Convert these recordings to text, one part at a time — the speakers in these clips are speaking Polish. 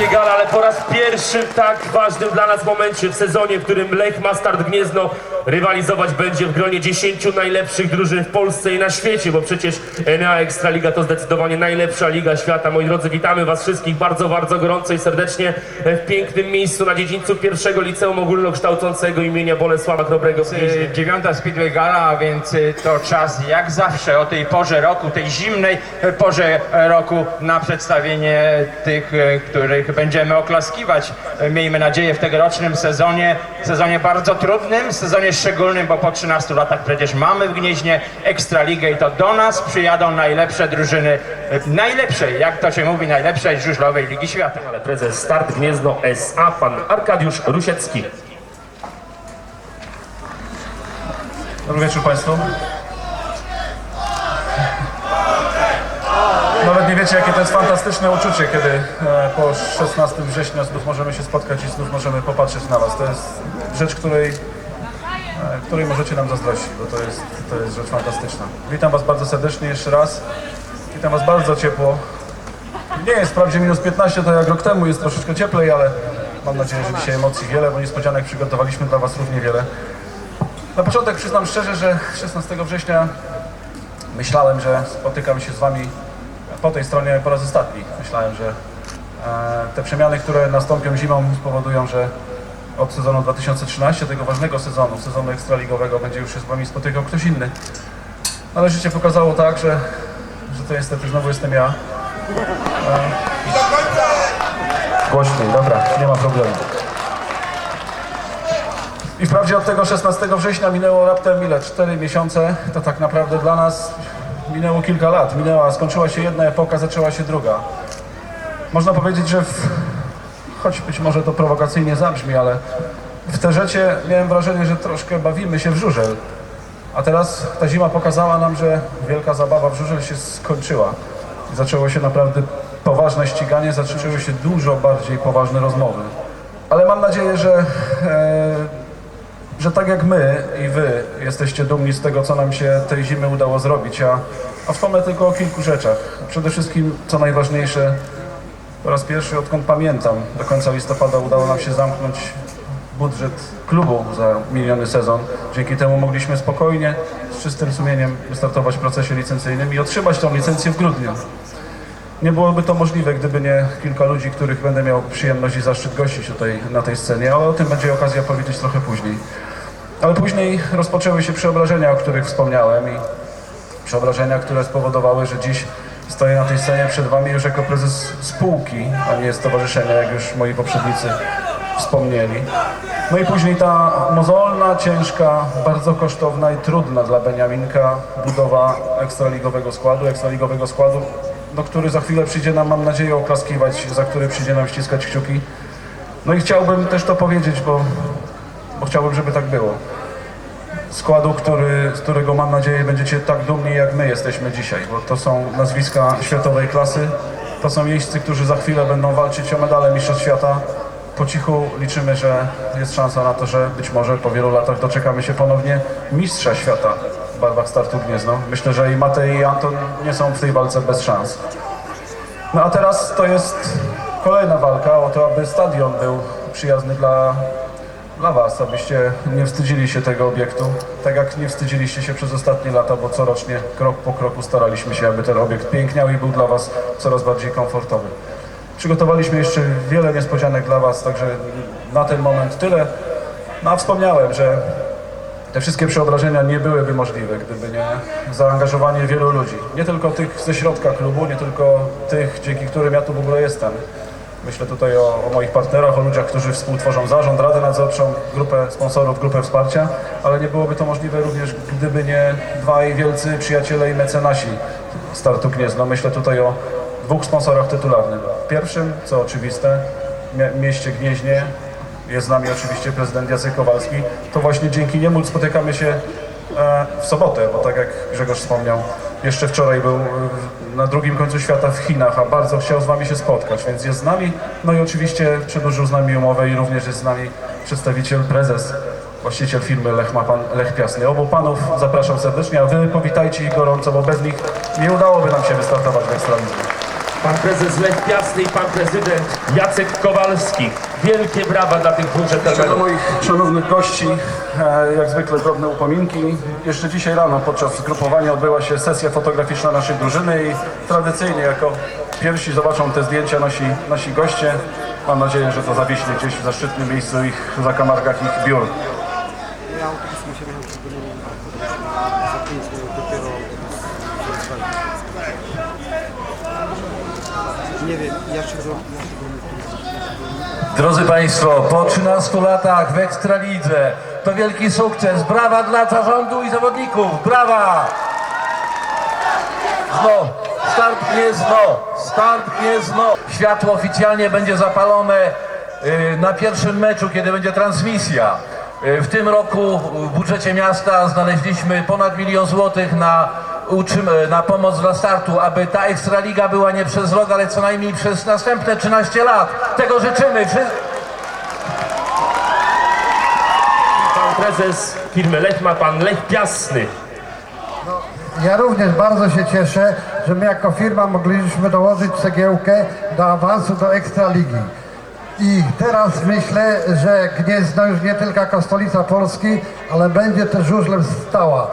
you got a pierwszym tak ważnym dla nas momencie w sezonie, w którym Lech ma start Gniezno, rywalizować będzie w gronie 10 najlepszych drużyn w Polsce i na świecie, bo przecież Enea Ekstraliga to zdecydowanie najlepsza liga świata. Moi drodzy, witamy Was wszystkich bardzo, bardzo gorąco i serdecznie w pięknym miejscu na dziedzińcu pierwszego liceum ogólnokształcącego imienia Bolesława Chrobrego w Gnieźnie. Y, Dziewiąta Speedway Gala, a więc y, to czas jak zawsze o tej porze roku, tej zimnej y, porze roku na przedstawienie tych, których będziemy oklaskiwać. Miejmy nadzieję w tegorocznym sezonie, sezonie bardzo trudnym, sezonie szczególnym, bo po 13 latach przecież mamy w Gnieźnie Ekstraligę i to do nas przyjadą najlepsze drużyny, najlepszej, jak to się mówi, najlepszej żużlowej Ligi Świata. Ale prezes Start Gniezno SA, pan Arkadiusz Rusiecki. Dobry wieczór Państwu. Wiecie, jakie to jest fantastyczne uczucie, kiedy e, po 16 września znów możemy się spotkać i znów możemy popatrzeć na Was. To jest rzecz, której, e, której możecie nam zazdrościć, bo to jest, to jest rzecz fantastyczna. Witam Was bardzo serdecznie jeszcze raz. Witam Was bardzo ciepło. Nie jest wprawdzie minus 15, to jak rok temu, jest troszeczkę cieplej, ale mam nadzieję, że dzisiaj emocji wiele, bo niespodzianek przygotowaliśmy dla Was równie wiele. Na początek przyznam szczerze, że 16 września myślałem, że spotykam się z Wami po tej stronie po raz ostatni. Myślałem, że e, te przemiany, które nastąpią zimą spowodują, że od sezonu 2013, tego ważnego sezonu, sezonu ekstraligowego, będzie już się z Wami spotykał ktoś inny. Ale życie pokazało tak, że, że to niestety znowu jestem ja. E, głośniej, dobra, nie ma problemu. I wprawdzie od tego 16 września minęło raptem ile? 4 miesiące. To tak naprawdę dla nas minęło kilka lat. Minęła, skończyła się jedna epoka, zaczęła się druga. Można powiedzieć, że w, choć być może to prowokacyjnie zabrzmi, ale w te rzeczy miałem wrażenie, że troszkę bawimy się w żużel. A teraz ta zima pokazała nam, że wielka zabawa w żużel się skończyła. Zaczęło się naprawdę poważne ściganie, zaczęły się dużo bardziej poważne rozmowy. Ale mam nadzieję, że e, że tak jak my i wy jesteście dumni z tego, co nam się tej zimy udało zrobić, a, a wspomnę tylko o kilku rzeczach. Przede wszystkim, co najważniejsze, po raz pierwszy, odkąd pamiętam, do końca listopada udało nam się zamknąć budżet klubu za miniony sezon. Dzięki temu mogliśmy spokojnie, z czystym sumieniem wystartować w procesie licencyjnym i otrzymać tą licencję w grudniu. Nie byłoby to możliwe, gdyby nie kilka ludzi, których będę miał przyjemność i zaszczyt gościć tutaj na tej scenie, ale o tym będzie okazja powiedzieć trochę później. Ale później rozpoczęły się przeobrażenia, o których wspomniałem i przeobrażenia, które spowodowały, że dziś stoję na tej scenie przed Wami już jako prezes spółki, a nie stowarzyszenia, jak już moi poprzednicy wspomnieli. No i później ta mozolna, ciężka, bardzo kosztowna i trudna dla Beniaminka budowa ekstraligowego składu, ekstraligowego składu, do który za chwilę przyjdzie nam, mam nadzieję, oklaskiwać, za który przyjdzie nam ściskać kciuki. No i chciałbym też to powiedzieć, bo, bo chciałbym, żeby tak było składu, który, z którego mam nadzieję będziecie tak dumni jak my jesteśmy dzisiaj, bo to są nazwiska światowej klasy, to są jeźdźcy, którzy za chwilę będą walczyć o medale Mistrzostw Świata. Po cichu liczymy, że jest szansa na to, że być może po wielu latach doczekamy się ponownie Mistrza Świata w barwach startu Gniezno. Myślę, że i Matej i Anton nie są w tej walce bez szans. No a teraz to jest kolejna walka o to, aby stadion był przyjazny dla, dla Was, abyście nie wstydzili się tego obiektu, tak jak nie wstydziliście się przez ostatnie lata, bo corocznie, krok po kroku staraliśmy się, aby ten obiekt piękniał i był dla Was coraz bardziej komfortowy. Przygotowaliśmy jeszcze wiele niespodzianek dla Was, także na ten moment tyle. No a wspomniałem, że te wszystkie przeobrażenia nie byłyby możliwe, gdyby nie zaangażowanie wielu ludzi. Nie tylko tych ze środka klubu, nie tylko tych, dzięki którym ja tu w ogóle jestem. Myślę tutaj o, o moich partnerach, o ludziach, którzy współtworzą zarząd, radę nadzorczą, grupę sponsorów, grupę wsparcia, ale nie byłoby to możliwe również, gdyby nie dwaj wielcy przyjaciele i mecenasi startu Gniezno. Myślę tutaj o dwóch sponsorach tytularnych. Pierwszym, co oczywiste, mie- mieście Gnieźnie, jest z nami oczywiście prezydent Jacek Kowalski. To właśnie dzięki niemu spotykamy się e, w sobotę, bo tak jak Grzegorz wspomniał, jeszcze wczoraj był e, na drugim końcu świata w Chinach, a bardzo chciał z Wami się spotkać, więc jest z nami. No i oczywiście przedłużył z nami umowę i również jest z nami przedstawiciel, prezes, właściciel firmy Lech, ma pan, Lech Piasny. Obu panów zapraszam serdecznie, a Wy powitajcie ich gorąco, bo bez nich nie udałoby nam się wystartować w Ekstralidze. Pan prezes Lech Piasny i pan prezydent Jacek Kowalski. Wielkie brawa dla tych Jeszcze do moich szanownych gości, e, jak zwykle drobne upominki. Jeszcze dzisiaj rano podczas grupowania odbyła się sesja fotograficzna naszej drużyny i tradycyjnie jako pierwsi zobaczą te zdjęcia nasi, nasi goście. Mam nadzieję, że to zawiśnie gdzieś w zaszczytnym miejscu ich, zakamarkach ich biur. Nie wiem, ja się. Drodzy Państwo, po 13 latach w Ekstralidze to wielki sukces. Brawa dla zarządu i zawodników. Brawa! Zno, start Gniezno, start Gniezno. Światło oficjalnie będzie zapalone y, na pierwszym meczu, kiedy będzie transmisja. Y, W tym roku w budżecie miasta znaleźliśmy ponad milion złotych na, utrzym- na pomoc dla startu, aby ta Ekstraliga była nie przez rok, ale co najmniej przez następne 13 lat. Tego życzymy. Pan prezes firmy Lechma, pan Lech Piasny. Ja również bardzo się cieszę, że my jako firma mogliśmy dołożyć cegiełkę do awansu do Ekstraligi. I teraz myślę, że Gniezno już nie tylko jako stolica Polski, ale będzie też żużlem stała.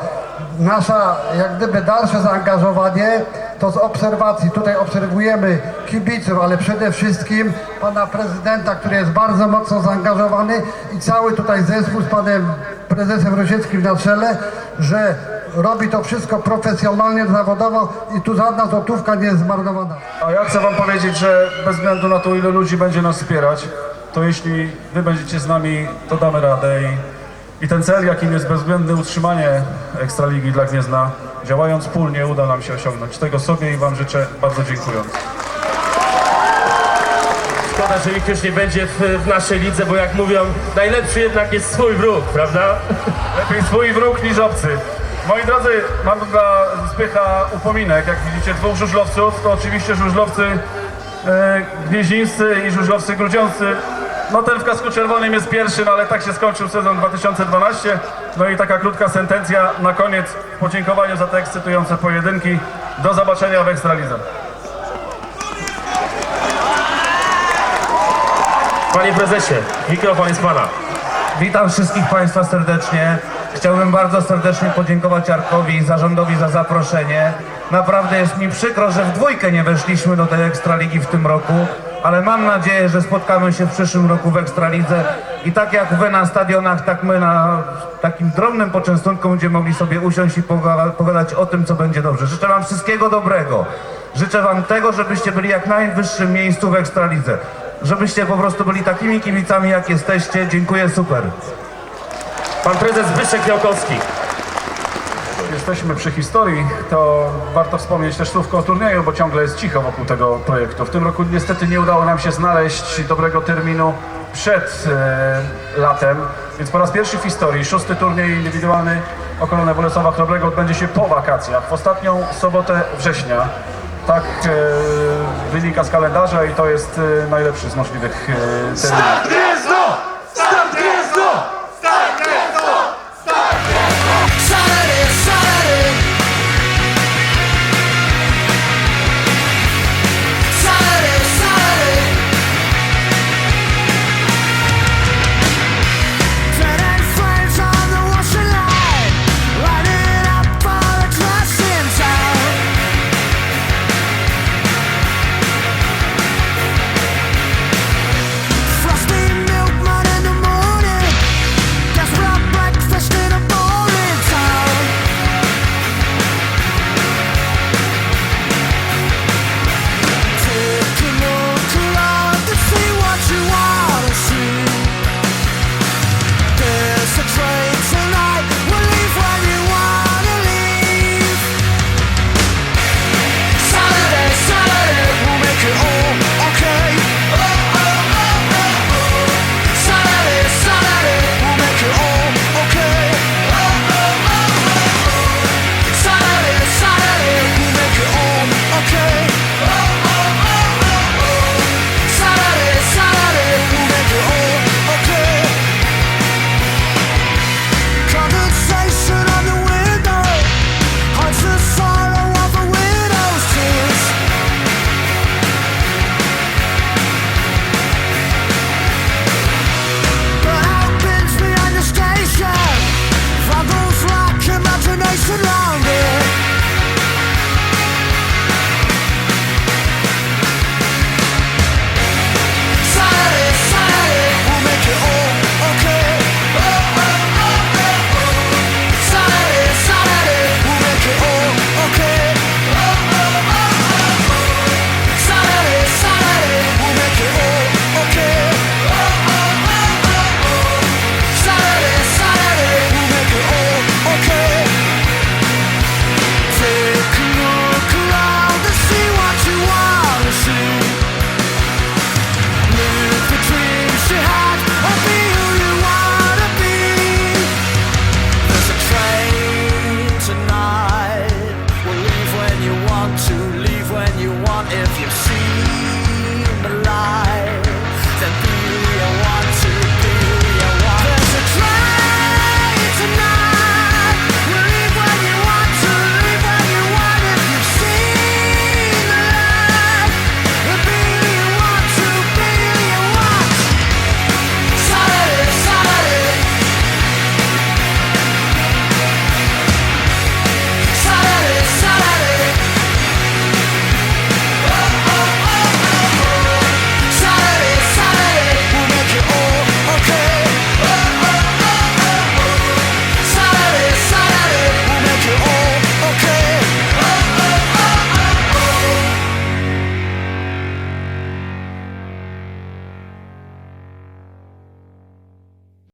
Nasza jak gdyby dalsze zaangażowanie to z obserwacji. Tutaj obserwujemy kibiców, ale przede wszystkim pana prezydenta, który jest bardzo mocno zaangażowany i cały tutaj zespół z panem prezesem Rosieckim na czele, że robi to wszystko profesjonalnie, zawodowo i tu żadna złotówka nie jest zmarnowana. A ja chcę Wam powiedzieć, że bez względu na to, ile ludzi będzie nas wspierać, to jeśli Wy będziecie z nami, to damy radę i, i ten cel, jakim jest bezwzględne utrzymanie Ekstraligi dla Gniezna, działając wspólnie, uda nam się osiągnąć. Tego sobie i Wam życzę bardzo dziękując. Szkoda, że ich już nie będzie w, w naszej lidze, bo jak mówią, najlepszy jednak jest swój wróg, prawda? Lepiej swój wróg niż obcy. Moi drodzy, mam dla Zbycha upominek. Jak widzicie dwóch żużlowców, to oczywiście żużlowcy e, gnieźnińscy i żużlowcy grudziący. No ten w kasku czerwonym jest pierwszy, no ale tak się skończył sezon 2012. No i taka krótka sentencja na koniec w podziękowaniu za te ekscytujące pojedynki. Do zobaczenia w Ekstralidze. Panie prezesie, mikrofon jest pana. Witam wszystkich Państwa serdecznie. Chciałbym bardzo serdecznie podziękować Arkowi i zarządowi za zaproszenie. Naprawdę jest mi przykro, że w dwójkę nie weszliśmy do tej Ekstraligi w tym roku, ale mam nadzieję, że spotkamy się w przyszłym roku w Ekstralidze i tak jak Wy na stadionach, tak my na takim drobnym poczęstunku będziemy mogli sobie usiąść i poga- pogadać o tym, co będzie dobrze. Życzę Wam wszystkiego dobrego. Życzę Wam tego, żebyście byli jak najwyższym miejscu w Ekstralidze. Żebyście po prostu byli takimi kibicami, jak jesteście. Dziękuję, super. Pan prezes Zbyszek Miałkowski. Jesteśmy przy historii, to warto wspomnieć też słówko o turnieju, bo ciągle jest cicho wokół tego projektu. W tym roku niestety nie udało nam się znaleźć dobrego terminu przed e, latem, więc po raz pierwszy w historii szósty turniej indywidualny o koronę Bolesława Chrobrego odbędzie się po wakacjach, w ostatnią sobotę września. Tak e, wynika z kalendarza i to jest e, najlepszy z możliwych e, terminów.